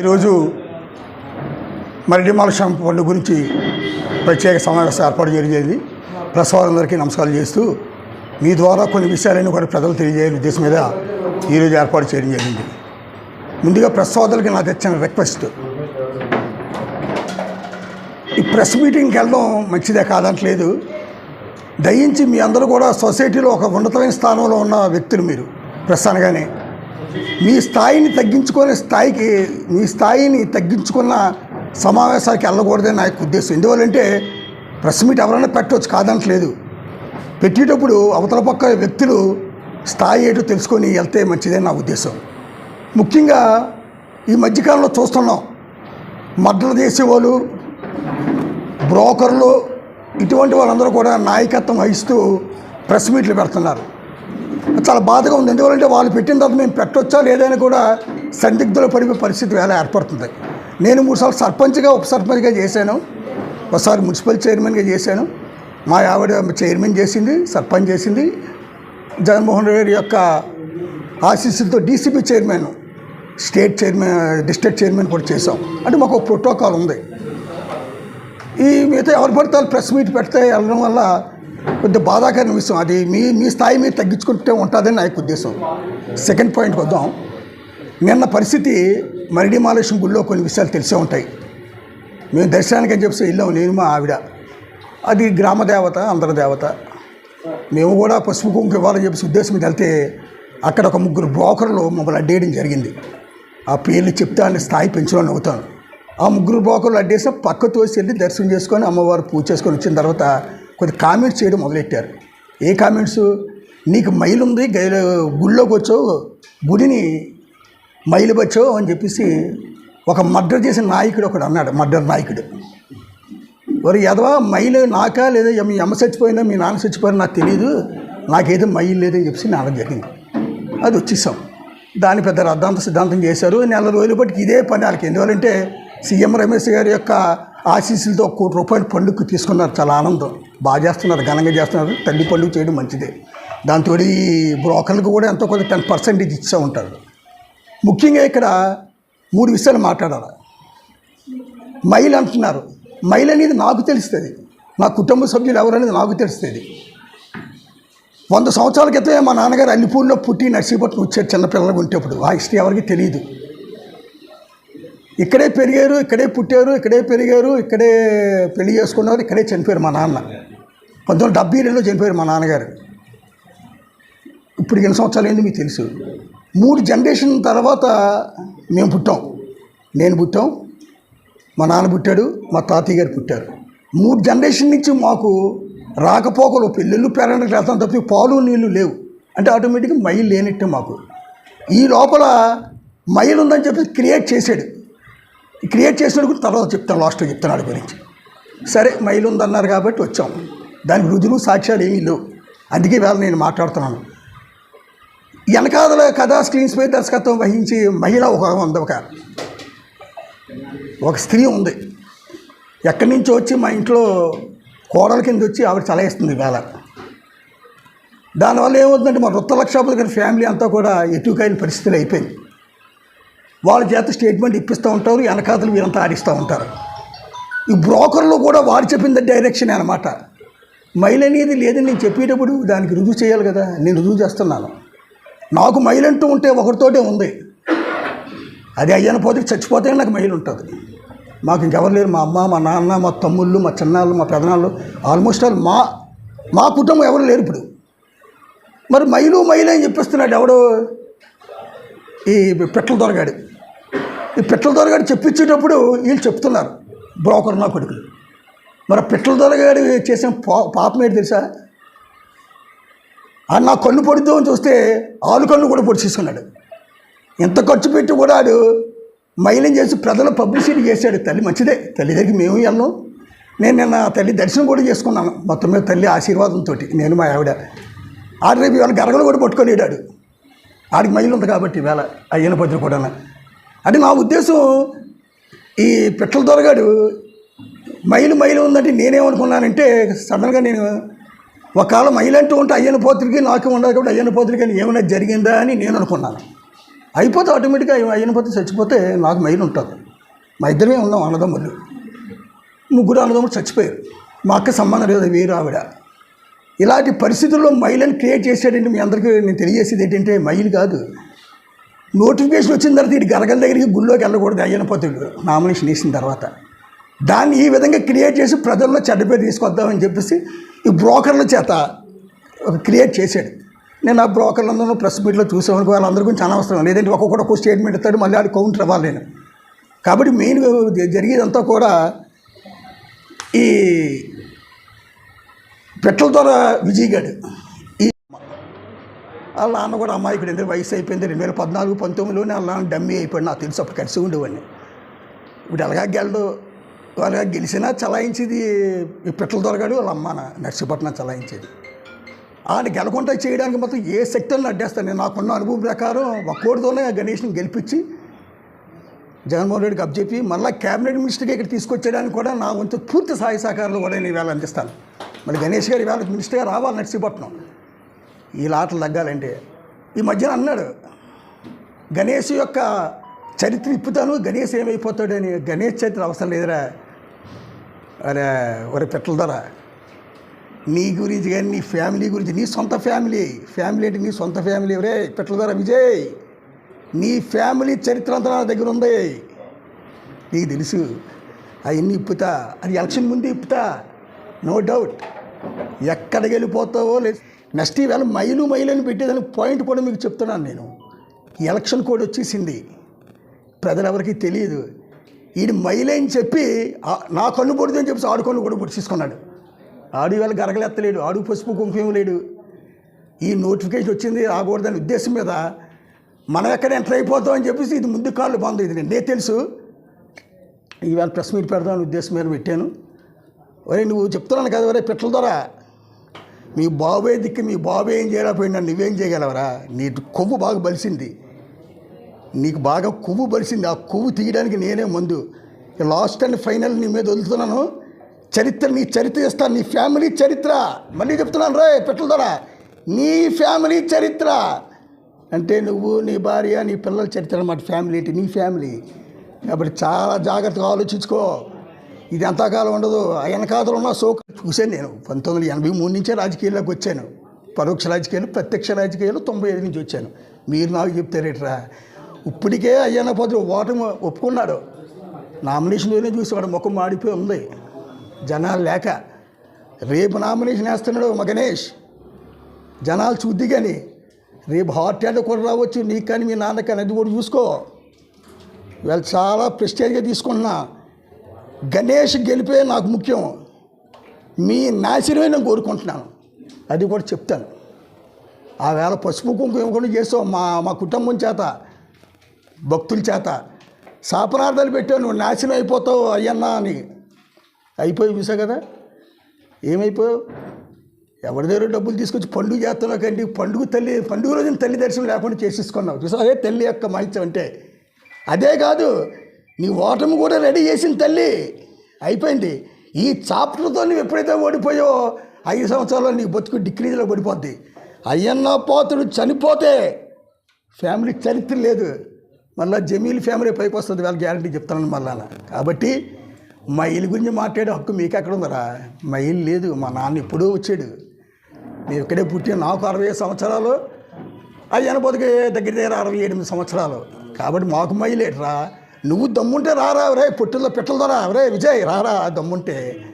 ఈరోజు మరిడిమాల షాంపూ పండుగ గురించి ప్రత్యేక సమావేశం ఏర్పాటు చేయడం జరిగింది. ప్రెస్ వారందరికీ నమస్కారాలు చేస్తూ మీ ద్వారా కొన్ని విషయాలను కూడా ప్రజలు తెలియజేయాలి ఉద్దేశం మీద ఈరోజు ఏర్పాటు చేయడం జరిగింది. ముందుగా ప్రెస్ సోదరులకి నాకు తెచ్చిన రిక్వెస్ట్ ఈ ప్రెస్ మీటింగ్కి వెళ్ళడం మంచిదే కాదంటలేదు. దయించి మీ అందరూ కూడా సొసైటీలో ఒక ఉన్నతమైన స్థానంలో ఉన్న వ్యక్తులు మీరు ప్రెస్ అనగానే మీ స్థాయిని తగ్గించుకునే స్థాయికి మీ స్థాయిని తగ్గించుకున్న సమావేశానికి వెళ్ళకూడదని నా యొక్క ఉద్దేశం. ఎందువల్లంటే ప్రెస్ మీట్ ఎవరైనా పెట్టవచ్చు కాదనట్లేదు పెట్టేటప్పుడు అవతల పక్క వ్యక్తులు స్థాయి ఏంటో తెలుసుకొని వెళ్తే మంచిదని నా ఉద్దేశం. ముఖ్యంగా ఈ మధ్యకాలంలో చూస్తున్నాం మర్డర్ చేసేవాళ్ళు బ్రోకర్లు ఇటువంటి వాళ్ళందరూ కూడా నాయకత్వం వహిస్తూ ప్రెస్ మీట్లు పెడుతున్నారు. చాలా బాధగా ఉంది. ఎందుకంటే వాళ్ళు పెట్టిన తర్వాత మేము పెట్టొచ్చా లేదని కూడా సందిగ్ధులు పడిపోయే పరిస్థితి వేళ ఏర్పడుతుంది. నేను మూడుసార్లు సర్పంచ్గా ఉప సర్పంచ్గా చేశాను. ఒకసారి మున్సిపల్ చైర్మన్గా చేశాను. మా ఆవిడ చైర్మన్ చేసింది సర్పంచ్ చేసింది. జగన్మోహన్ రెడ్డి యొక్క ఆశీస్సులతో DCP chairman state chairman district chairman కూడా చేసాం అంటే మాకు ఒక ప్రోటోకాల్ ఉంది. ఈ మిగతా ఎవరు పడితే వాళ్ళు ప్రెస్ మీట్ పెడితే వెళ్ళడం వల్ల కొద్దిగా బాధాకరమైన విషయం అది మీ మీ స్థాయి మీరు తగ్గించుకుంటే ఉంటుందని నా యొక్క ఉద్దేశం. సెకండ్ పాయింట్కి వద్దాం. నిన్న పరిస్థితి మరిడి మాలేశం గుళ్ళో కొన్ని విషయాలు తెలిసే ఉంటాయి. మేము దర్శనానికి అని చెప్పి వెళ్ళాము నేను మా ఆవిడ. అది గ్రామ దేవత అందరి దేవత. మేము కూడా పసుపు కుంకు ఇవ్వాలని చెప్పేసి ఉద్దేశం మీద వెళ్తే అక్కడ ఒక ముగ్గురు బ్రోకర్లు మమ్మల్ని అడ్డేయడం జరిగింది. ఆ పేర్లు చెప్తే వాళ్ళని స్థాయి పెంచుకొని అవుతాను ఆ ముగ్గురు బ్రోకర్లు అడ్డేసి పక్క తోసి వెళ్ళి దర్శనం చేసుకొని అమ్మవారు పూజ చేసుకొని వచ్చిన తర్వాత కొద్ది కామెంట్స్ చేయడం మొదలెట్టారు. ఏ కామెంట్స్ నీకు మైలు ఉంది గుళ్ళోకి వచ్చావు గుడిని మైలు వచ్చావు అని చెప్పేసి ఒక మర్డర్ చేసిన నాయకుడు ఒకడు అన్నాడు మర్డర్ నాయకుడు. వరి ఎదవా మైలు నాకా లేదా మీ అమ్మ చచ్చిపోయిందా మీ నాన్న చచ్చిపోయినా నాకు తెలియదు నాకేదో మైలు లేదని చెప్పేసి నాన్న జరిగింది. అది వచ్చేసాం. దాని పెద్ద రద్దాంత సిద్ధాంతం చేశారు. నెల రోజుల బట్టి ఇదే పని వాళ్ళకి ఎందువల్లంటే సీఎం రమేష్ గారి యొక్క ఆశీస్సులతో కోటి రూపాయలు పండుగ తీసుకున్నారు. చాలా ఆనందం. బాగా చేస్తున్నారు ఘనంగా చేస్తున్నారు. తల్లి పండుగ చేయడం మంచిదే. దాంతో ఈ బ్రోకర్లకు కూడా ఎంతో కొంత టెన్ పర్సెంటేజ్ ఇచ్చే ఉంటారు. ముఖ్యంగా ఇక్కడ మూడు విషయాలు మాట్లాడాలి. మైల్ అంటున్నారు. మైల్ అనేది నాకు తెలుస్తుంది. నా కుటుంబ సభ్యులు ఎవరనేది నాకు తెలుస్తుంది. వంద సంవత్సరాల క్రితమే మా నాన్నగారు అల్లిపూర్లో పుట్టి నర్సీపట్నం వచ్చారు చిన్నపిల్లలకు ఉంటేప్పుడు ఆ హిస్టరీ ఎవరికి తెలియదు. ఇక్కడే పెరిగారు ఇక్కడే పుట్టారు ఇక్కడే పెరిగారు ఇక్కడే పెళ్ళి చేసుకున్నారు ఇక్కడే చనిపోయారు మా నాన్న. పంతొమ్మిది వందల డెబ్బై రెండులో చనిపోయారు మా నాన్నగారు. ఇప్పుడు ఎన్ని సంవత్సరాలు ఏంది మీకు తెలుసు. మూడు జనరేషన్ తర్వాత మేము పుట్టాం. నేను పుట్టాం మా నాన్న పుట్టాడు మా తాతయ్య గారు పుట్టారు. మూడు జనరేషన్ నుంచి మాకు రాకపోకలు పెళ్ళిళ్ళు పేరెంట్కి వెళ్తాం తప్పి పాలు నీళ్ళు లేవు. అంటే ఆటోమేటిక్గా మైలు లేనట్టే మాకు. ఈ లోపల మైలు ఉందని చెప్పి క్రియేట్ చేశాడు. క్రియేట్ చేసినప్పుడు కూడా తర్వాత చెప్తాను లాస్ట్లో చెప్తాను గురించి. సరే మైలు ఉందన్నారు కాబట్టి వచ్చాం. దానికి రుజువు సాక్ష్యాలు ఏమీ లేవు. అందుకే వేళ నేను మాట్లాడుతున్నాను. వెనకాదల కథా స్క్రీన్స్ పై దర్శకత్వం వహించి మహిళ ఒక ఉంది ఒక. ఒక స్త్రీ ఉంది. ఎక్కడి నుంచో వచ్చి మా ఇంట్లో కోడల కింద వచ్చి ఆవిడ చలయిస్తుంది వేళ దానివల్ల ఏమవుతుందంటే మా వృత్త లక్షాపతి గారి ఫ్యామిలీ అంతా కూడా ఎటుకాయని పరిస్థితులు అయిపోయింది. వాళ్ళ చేత స్టేట్మెంట్ ఇప్పిస్తూ ఉంటారు వెనకాతలు వీరంతా ఆడిస్తూ ఉంటారు. ఈ బ్రోకర్లో కూడా వారు చెప్పింది డైరెక్షన్ అనమాట మైల్ అనేది లేదని నేను చెప్పేటప్పుడు దానికి రుజువు చేయాలి కదా నేను రుజువు చేస్తున్నాను. నాకు మైల్ అంటూ ఉంటే ఒకరితోటే ఉంది. అది అయ్యాను పోతే చచ్చిపోతే నాకు మైలు ఉంటుంది. మాకు ఇంకెవరు లేరు మా అమ్మ మా నాన్న మా తమ్ముళ్ళు మా చిన్నాళ్ళు మా పెదనాళ్ళు ఆల్మోస్ట్ ఆల్ మా మా కుటుంబం ఎవరు లేరు ఇప్పుడు. మరి మైలు మైలు అని చెప్పిస్తున్నాడు ఎవడో? ఈ పెట్టలు దొరగాడు. ఈ పెట్టల దొరగాడు చెప్పించేటప్పుడు వీళ్ళు చెప్తున్నారు. బ్రోకర్ నా కొడుకులు. మరి పెట్టల దొరగాడు చేసిన పా పాపం ఏంటి తెలుసా? ఆ నా కన్ను పొడిద్దు అని చూస్తే ఆలు కన్ను కూడా పొడిచేసుకున్నాడు. ఎంత ఖర్చు పెట్టి కూడా ఆడు మైలింగ్ చేసి ప్రజలు పబ్లిసిటీ చేశాడు. తల్లి మంచిదే. తల్లి దగ్గరికి మేము వెళ్ళాం. నేను నిన్న తల్లి దర్శనం కూడా చేసుకున్నాను. మొత్తం మీద తల్లి ఆశీర్వాదంతో నేను మా ఆవిడ. ఆడు రేపు ఇవాళ గరగలు కూడా పట్టుకొని ఆడు ఆడికి మైలు ఉంది కాబట్టి వేళ అయ్యన పద్ధతి కూడా అంటే నా ఉద్దేశం. ఈ పిట్టల దొరగాడు మైలు మైలు ఉందంటే నేనేమనుకున్నానంటే సడన్గా నేను ఒకవేళ మైలు అంటూ ఉంటే అయ్యన పోతులకి నాకు ఉండదు కాబట్టి అయ్యన పోతులకి ఏమైనా జరిగిందా అని నేను అనుకున్నాను. అయిపోతే ఆటోమేటిక్గా అయినపోతే చచ్చిపోతే నాకు మైలు ఉంటుంది. మా ఇద్దరమే ఉన్నాం అన్నదమ్ములు. ముగ్గురు అన్నదమ్ములు చచ్చిపోయారు. మా అక్క సంబంధం లేదు వేరు ఆవిడ. ఇలాంటి పరిస్థితుల్లో మైలను క్రియేట్ చేసాడంటే మీ అందరికీ నేను తెలియజేసేది ఏంటంటే మైలు కాదు. నోటిఫికేషన్ వచ్చిన తర్వాత ఇటు గరగల దగ్గరికి గుళ్ళోకి వెళ్ళకూడదు అయ్యనపోతుడు నామినేషన్ వేసిన తర్వాత. దాన్ని ఈ విధంగా క్రియేట్ చేసి ప్రజల్లో చెడ్డపై తీసుకొద్దామని చెప్పేసి ఈ బ్రోకర్ల చేత ఒక క్రియేట్ చేశాడు. నేను ఆ బ్రోకర్లందరూ ప్రెస్ మీట్లో చూసామనుకో వాళ్ళందరి గురించి అనవసరం. లేదంటే ఒక్కొక్కటి ఒక్కొక్క స్టేట్మెంట్ ఇస్తాడు మళ్ళీ ఆడు కౌంటర్ అవ్వాలి నేను. కాబట్టి మెయిన్ జరిగేదంతా కూడా ఈ పెట్రోల్ ద్వారా విజయ్ గాడు. వాళ్ళ నాన్న కూడా అమ్మాయికి ఎందుకు వయసు అయిపోయింది? రెండు వేల పద్నాలుగు పంతొమ్మిదిలోనే వాళ్ళ నాన్న డమ్మీ అయిపోయాడు. నాకు తెలుసు అప్పుడు కలిసి ఉండేవాడిని. ఇప్పుడు ఎలాగా గెలడు వాళ్ళగా గెలిచినా చలాయించేది పిట్టల దొరగాడు వాళ్ళ అమ్మ నర్సీపట్నం చలాయించేది. ఆయన గెలకుండా చేయడానికి మొత్తం ఏ శక్తులను అడ్డేస్తాను నేను నాకున్న అనుభవం ప్రకారం ఒక్కోటితోనే గణేష్ని గెలిపించి జగన్మోహన్ రెడ్డికి అప్పచెప్పి మళ్ళీ క్యాబినెట్ మినిస్టర్గా ఇక్కడ తీసుకొచ్చేయడానికి కూడా నా వంతు పూర్తి సహాయ సహకారాలు కూడా నేను ఇవాళ అందిస్తాను. మరి గణేష్ గారు ఇవాళ మినిస్టర్గా రావాలి నర్సీపట్నం. ఈ లాటలు తగ్గాలంటే. ఈ మధ్యన అన్నాడు గణేష్ యొక్క చరిత్ర ఇప్పుతాను గణేష్ ఏమైపోతాడని గణేష్ చరిత్ర అవసరం లేదురా. అరే ఒరే పెట్టల ధర నీ గురించి కానీ నీ ఫ్యామిలీ గురించి నీ సొంత ఫ్యామిలీ ఫ్యామిలీ అంటే నీ సొంత ఫ్యామిలీ రే పెట్టల ధర విజయ్ నీ ఫ్యామిలీ చరిత్ర అంతా నా దగ్గర ఉంది. నీకు తెలుసు అవన్నీ ఇప్పుతా అది ఎలక్షన్ ముందు ఇప్పుతా. నో డౌట్ ఎక్కడికి వెళ్ళిపోతావో లేదు. నెక్స్ట్ ఈవేళ మైలు మైలు అని పెట్టేదానికి పాయింట్ కూడా మీకు చెప్తున్నాను నేను. ఎలక్షన్ కోడ్ వచ్చేసింది. ప్రజలెవరికి తెలియదు. ఈయన మైలే అని చెప్పి నా కన్ను పొడితే అని చెప్పి ఆడు కన్ను కూడా పొడిచేసుకున్నాడు ఆడు ఈవేళ గరగలెత్తలేడు. ఆడు పసుపు కుంకుమ లేడు. ఈ నోటిఫికేషన్ వచ్చింది రాకూడదనే ఉద్దేశం మీద మనం ఎక్కడ ఎంటర్ అయిపోతాం అని చెప్పేసి ఇది ముందు కాళ్ళు బాగుంది. ఇది నేను తెలుసు. ఈవేళ ప్రెస్ మీట్ పెడదామని ఉద్దేశం మీద పెట్టాను. ఒరే నువ్వు చెప్తున్నాను కదా ఒరే పెట్టల ద్వారా. మీ బాబే దిక్కు మీ బాబే ఏం చేయలేకపోయినా నువ్వేం చేయగలవరా? నీ కొవ్వు బాగా బలిసింది. నీకు బాగా కొవ్వు బలిసింది. ఆ కొవ్వు తీయడానికి నేనే ముందు. లాస్ట్ అండ్ ఫైనల్ నీ మీద వదులుతున్నాను. చరిత్ర నీ చరిత్ర ఇస్తాను నీ ఫ్యామిలీ చరిత్ర. మళ్ళీ చెప్తున్నాను రే పెట్టల ద్వారా నీ ఫ్యామిలీ చరిత్ర. అంటే నువ్వు నీ భార్య నీ పిల్లల చరిత్ర అన్నమాట. ఫ్యామిలీ ఏంటి నీ ఫ్యామిలీ. కాబట్టి చాలా జాగ్రత్తగా ఆలోచించుకో. ఇది ఎంతకాలం ఉండదు. వెనకాతలు ఉన్న సోక చూశాను నేను. పంతొమ్మిది వందల ఎనభై మూడు నుంచే రాజకీయాల్లోకి వచ్చాను. పరోక్ష రాజకీయాలు ప్రత్యక్ష రాజకీయాలు తొంభై ఐదు నుంచి వచ్చాను. మీరు నాకు చెప్తారేట్రా ఇప్పటికే అయ్యన్న పోతే ఓటమి ఒప్పుకున్నాడు. నామినేషన్లోనే చూసి వాడు ముఖం మాడిపోయి ఉంది. జనాలు లేక. రేపు నామినేషన్ వేస్తున్నాడు మా గణేష్. జనాలు చూద్ది కానీ రేపు హార్ట్ అటాక్ కూడా రావచ్చు. నీకు కానీ మీ నాన్న కానీ అది కూడా చూసుకో. వాళ్ళు చాలా ప్రెస్టేజ్గా తీసుకుంటున్నా. గణేష్ గెలిపే నాకు ముఖ్యం. మీ నాశనమే నేను కోరుకుంటున్నాను. అది కూడా చెప్తాను. ఆ వేళ పసుపు కుంకుమ కూడా చేసావు మా మా కుటుంబం చేత భక్తుల చేత. శాపనార్థాలు పెట్టావు నువ్వు నాశనం అయిపోతావు అయ్యన్నా అని. అయిపోయి చూసా కదా? ఏమైపోయావు? ఎవరి దగ్గర డబ్బులు తీసుకొచ్చి పండుగ చేస్తున్నావు కండి? పండుగ తల్లి పండుగ రోజున తల్లి దర్శనం లేకుండా చేసేసుకున్నావు. చూసా అదే తల్లి యొక్క మహిత్యం అంటే. అదే కాదు నీ ఓటమి కూడా రెడీ చేసిన తల్లి. అయిపోయింది. ఈ చాప్టర్తో నువ్వు ఎప్పుడైతే ఓడిపోయావో ఐదు సంవత్సరాల్లో నీ బతుకు డిక్రీజ్లో పడిపోద్ది. అయ్యన్న పోతుడు చనిపోతే ఫ్యామిలీ చరిత్ర లేదు. మళ్ళీ జమీల్ ఫ్యామిలీ పైకి వస్తుంది వాళ్ళ గ్యారంటీ చెప్తాను మళ్ళా కాబట్టి మా ఇల్లు గురించి మాట్లాడే హక్కు మీకు ఎక్కడ ఉందరా? మా ఇల్లు లేదు. మా నాన్న ఎప్పుడూ వచ్చాడు. నేను ఇక్కడే పుట్టిన నాకు అరవై సంవత్సరాలు అయ్యన బతుకు దగ్గర దగ్గర అరవై ఎనిమిది సంవత్సరాలు. కాబట్టి మాకు మైలేట్రా? నువ్వు దమ్ముంటే రారా రే పొట్టుల్లో పెట్టల ద్వారా రే విజయ్ రారా దమ్ముంటే.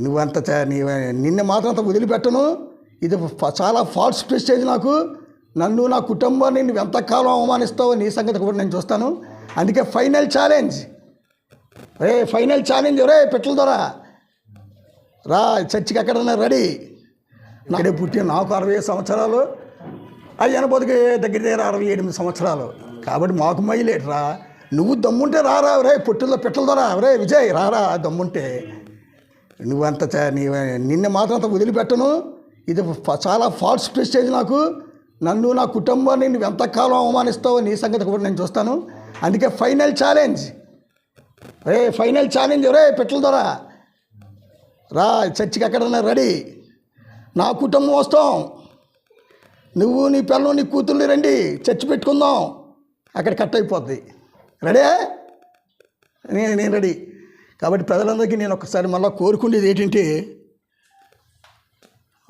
నువ్వంత నీ నిన్న మాత్రం అంత వదిలిపెట్టను. ఇది చాలా ఫాల్స్ ప్రెస్టేజ్ నాకు. నన్ను నా కుటుంబాన్ని నువ్వు ఎంతకాలం అవమానిస్తావో నీ సంగతి కూడా నేను చూస్తాను. అందుకే ఫైనల్ ఛాలెంజ్. రే ఫైనల్ ఛాలెంజ్ రే పెట్టల ద్వారా రా చర్చికి ఎక్కడన్నా రెడీ. నాడే పుట్టిన నాకు అరవై సంవత్సరాలు. అయ్యన బతుకు దగ్గర దగ్గర అరవై ఎనిమిది సంవత్సరాలు. కాబట్టి మాకు మైలేట్రా. నువ్వు దమ్ముంటే రారా రే పుట్టిల్లో పెట్టల ద్వారా రే విజయ్ రారా దమ్ముంటే. నువ్వంత నీ నిన్న మాత్రం అంత వదిలిపెట్టను. ఇది చాలా ఫాల్స్ ప్రెస్టేజ్ నాకు. నన్ను నా కుటుంబాన్ని నువ్వు ఎంతకాలం అవమానిస్తావో నీ సంగతి కూడా నేను చూస్తాను. అందుకే ఫైనల్ ఛాలెంజ్. రే ఫైనల్ ఛాలెంజ్ రే పెట్టల ద్వారా రా చర్చికి ఎక్కడన్నా రెడీ. నా కుటుంబం వస్తాం. నువ్వు నీ పిల్లలు నీ కూతుర్ని రండి. చర్చి పెట్టుకుందాం. అక్కడ కట్ అయిపోద్ది. రెడీ? నేను నేను రెడీ. కాబట్టి ప్రజలందరికీ నేను ఒకసారి మళ్ళీ కోరుకునేది ఏంటంటే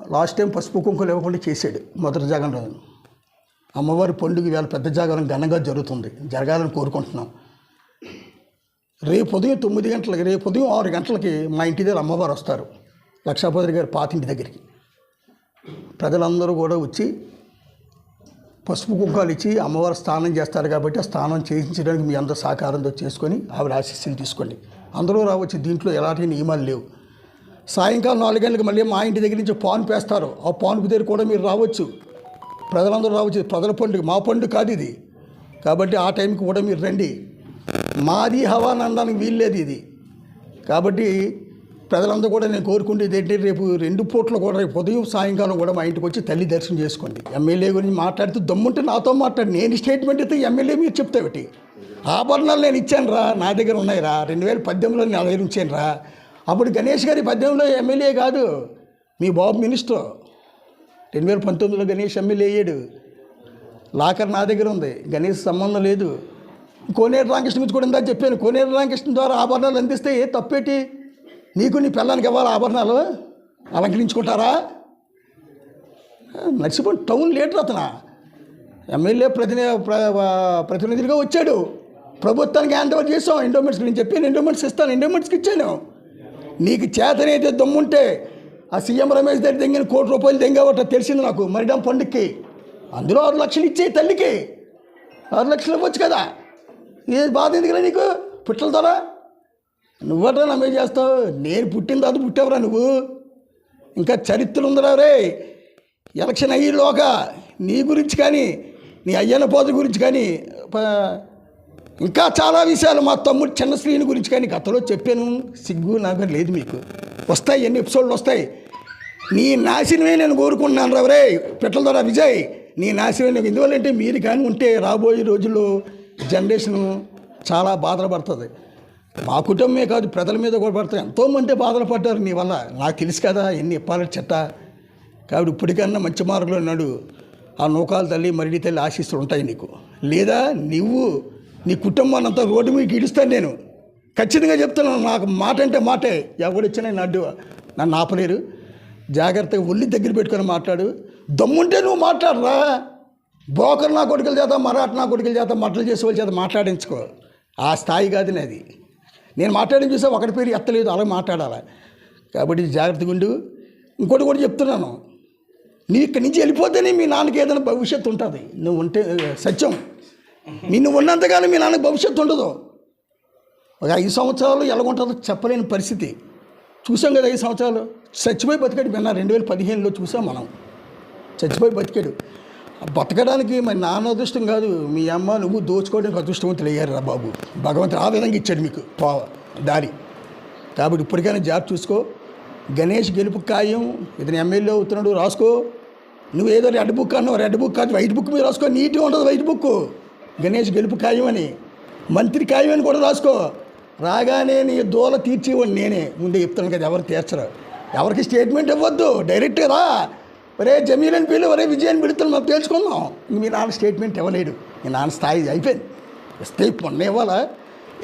లాస్ట్ టైం పసుపు కుంకులు ఇవ్వకుండా చేశాడు మొదటి జాగరణ అమ్మవారి పండుగ వేళ పెద్ద జాగరణ ఘనంగా జరుగుతుంది. జరగాలని కోరుకుంటున్నాం. రేపు ఉదయం తొమ్మిది గంటలకి రేపు ఉదయం ఆరు గంటలకి మా ఇంటి దగ్గర అమ్మవారు వస్తారు. లక్షాపతి గారి పాతింటి దగ్గరికి. ప్రజలందరూ కూడా వచ్చి పసుపు కుంకాలు ఇచ్చి అమ్మవారు స్నానం చేస్తారు కాబట్టి ఆ స్నానం చేయించడానికి మీ అందరూ సహకారంతో చేసుకొని ఆవిడ ఆశీస్సులు తీసుకోండి. అందరూ రావచ్చు దీంట్లో ఎలాంటి నియమాలు లేవు. సాయంకాలం నాలుగు గంటలకు మళ్ళీ మా ఇంటి దగ్గర నుంచి పాను పేస్తారు. ఆ పానుపు దగ్గర కూడా మీరు రావచ్చు. ప్రజలందరూ రావచ్చు. ప్రజల పండుగ మా పండుగ కాదు ఇది. కాబట్టి ఆ టైంకి కూడా మీరు రండి. మాది హవానందానికి వీల్లేదు ఇది. కాబట్టి ప్రజలందరూ కూడా నేను కోరుకుంటేది ఏంటి రేపు రెండు పూట్లు కూడా రేపు ఉదయం సాయంకాలం కూడా మా ఇంటికి వచ్చి తల్లి దర్శనం చేసుకోండి. ఎమ్మెల్యే గురించి మాట్లాడితే దమ్ముంటే నాతో మాట్లాడి. నేను స్టేట్మెంట్ అయితే ఎమ్మెల్యే మీరు చెప్తావిటి ఆభరణాలు నేను ఇచ్చాను రా నా దగ్గర ఉన్నాయి రా. రెండు వేల పద్దెనిమిదిలో నేను దగ్గర ఉంచాను రా. అప్పుడు గణేష్ గారి పద్దెనిమిదిలో ఎమ్మెల్యే కాదు మీ బాబు మినిస్టర్. రెండు వేల పంతొమ్మిదిలో గణేష్ ఎమ్మెల్యే అయ్యాడు. లాకర్ నా దగ్గర ఉంది గణేష్ సంబంధం లేదు. కోనేరు రామకృష్ణ గురించి కూడా ఇందా చెప్పాను కోనేరు రామకృష్ణ ద్వారా ఆభరణాలు అందిస్తే ఏ తప్పేటి? నీకు నీ పిల్లలకి ఇవ్వాలి ఆభరణాలు అలంకరించుకుంటారా? నర్సిపల్లి టౌన్ లీడర్ అతను? ఎమ్మెల్యే ప్రతిని ప్ర- వచ్చాడు. ప్రభుత్వానికి హ్యాండ్ ఓవర్ చేసాం ఎండోమెంట్స్ నేను చెప్పాను ఎండోమెంట్స్ ఇస్తాను. ఎండోమెంట్స్కి ఇచ్చాను. నీకు చేతనైతే దమ్ముంటే ఆ సీఎం రమేష్ దగ్గర దెంగిన కోటి రూపాయలు దెంగవట తెలిసింది నాకు. మరిడం పండుగకి అందులో ఆరు లక్షలు ఇచ్చే తల్లికి. ఆరు లక్షలు ఇవ్వచ్చు కదా. ఏ బాధ ఎందుకురా నీకు? పుట్టల ద్వారా నువ్వట్రా నమ్మే చేస్తావు? నేను పుట్టిన తర్వాత పుట్టావురా నువ్వు. ఇంకా చరిత్ర ఉందిరా రే. ఎలక్షన్ అయ్యేలోగా నీ గురించి కానీ నీ అయ్యన్న పోత గురించి కానీ ఇంకా చాలా విషయాలు మా తమ్ముడు చిన్న శ్రీని గురించి కానీ గతంలో చెప్పాను. సిగ్గు నాకు లేదు మీకు. వస్తాయి ఎన్ని ఎపిసోడ్లు వస్తాయి. నీ నాశనమే నేను కోరుకుంటున్నాను రవరే పెట్టల ద్వారా విజయ్ నీ నాశనమే నాకు. ఎందువల్లంటే మీరు కానీ ఉంటే రాబోయే రోజుల్లో జనరేషను చాలా బాధలు పడుతుంది. మా కుటుంబమే కాదు ప్రజల మీద కూడా పడతారు ఎంతోమంది బాధలు పడ్డారు నీ వల్ల. నాకు తెలుసు కదా ఎన్ని ఇప్పాల చెట్ట కాబట్టి ఇప్పటికన్నా మంచి మార్గంలో నడు ఆ నూకాల తల్లి మరిడి తల్లి ఆశీస్సులు ఉంటాయి నీకు. లేదా నువ్వు నీ కుటుంబాన్ని అంతా రోడ్డు మీకు ఇడుస్తాను నేను. ఖచ్చితంగా చెప్తున్నాను నాకు మాట అంటే మాటే. ఎవడొచ్చినా నడ్డు అడ్డు నన్ను ఆపలేరు. జాగ్రత్తగా ఒళ్ళి దగ్గర పెట్టుకొని మాట్లాడు. దమ్ముంటే నువ్వు మాట్లాడరా. బోకర్ నా కొడుకుల చేత మరాఠ నా కొడుకుల చేత మట్టలు చేసే వాళ్ళ చేత మాట్లాడించుకో. ఆ స్థాయి కాదు నాది. నేను మాట్లాడిన చూసా ఒకటి పేరు ఎత్తలేదు అలా మాట్లాడాలి. కాబట్టి జాగ్రత్తగా ఉండు. ఇంకోటి కూడా చెప్తున్నాను. నీ ఇక్కడి నుంచి వెళ్ళిపోతేనే మీ నాన్నకి ఏదైనా భవిష్యత్తు ఉంటుంది. నువ్వు ఉంటే సత్యం. నిన్ను ఉన్నంతకాలం మీ నాన్నకి భవిష్యత్తు ఉండదు. ఒక ఐదు సంవత్సరాలు ఎలాగుంటుందో చెప్పలేని పరిస్థితి. చూసాం కదా ఐదు సంవత్సరాలు. చచ్చిపోయి బతికాడు విన్నా రెండు వేల పదిహేనులో చూసాం మనం. చచ్చిపోయి బతికాడు. బతకడానికి మరి నాన్న అదృష్టం కాదు. మీ అమ్మ నువ్వు దోచుకోవడానికి అదృష్టవంతులు అయ్యారు రా బాబు. భగవంతుడు ఆ విధంగా ఇచ్చాడు మీకు పోవ దారి. కాబట్టి ఇప్పటికైనా జాబ్ చూసుకో. గణేష్ గెలుపు ఖాయం. ఇతను ఎమ్మెల్యే అవుతున్నాడు రాసుకో. నువ్వు ఏదో రెడ్ బుక్ అన్నావు రెడ్ బుక్ కాదు వైట్ బుక్ మీద రాసుకో. నీట్గా ఉంటుంది వైట్ బుక్. గణేష్ గెలుపు ఖాయం అని. మంత్రి ఖాయం అని కూడా రాసుకో. రాగానే నీ దోల తీర్చేవాడిని నేనే. ముందే చెప్తాను కదా ఎవరు తీర్చరు. ఎవరికి స్టేట్మెంట్ ఇవ్వద్దు. డైరెక్ట్గా రా. ఒరే జమీల్ అని పిలు ఒరే విజయ్ అని పిలుతున్నాం మాకు తేల్చుకుందాం. మీ నాన్న స్టేట్మెంట్ ఇవ్వలేడు. మీ నాన్న స్థాయి అయిపోయింది. ఇస్తే మొన్న ఇవ్వాలా?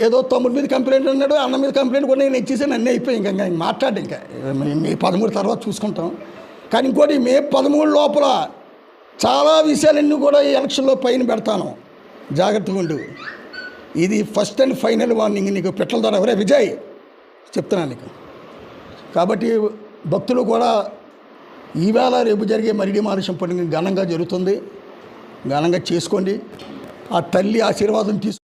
ఏదో తమ్ముడి మీద కంప్లైంట్ అన్నాడు అన్న మీద కంప్లైంట్ కూడా నేను ఇచ్చేసాను అన్నీ అయిపోయి ఇంకా ఇంకా మాట్లాడి ఇంకా. మీ పదమూడు తర్వాత చూసుకుంటాం. కానీ ఇంకోటి మే పదమూడు లోపల చాలా విషయాలన్నీ కూడా ఈ ఎలక్షన్లో పైన పెడతాను. జాగ్రత్తగా ఉండు. ఇది ఫస్ట్ అండ్ ఫైనల్ వార్నింగ్ నీకు. పెట్టల ద్వారా ఎవరే విజయ్? చెప్తున్నాను నీకు. కాబట్టి భక్తులు కూడా ఈవేళ రేపు జరిగే మరిడి మహర్షం పండుగ ఘనంగా జరుగుతుంది. ఘనంగా చేసుకోండి. ఆ తల్లి ఆశీర్వాదం తీసుకు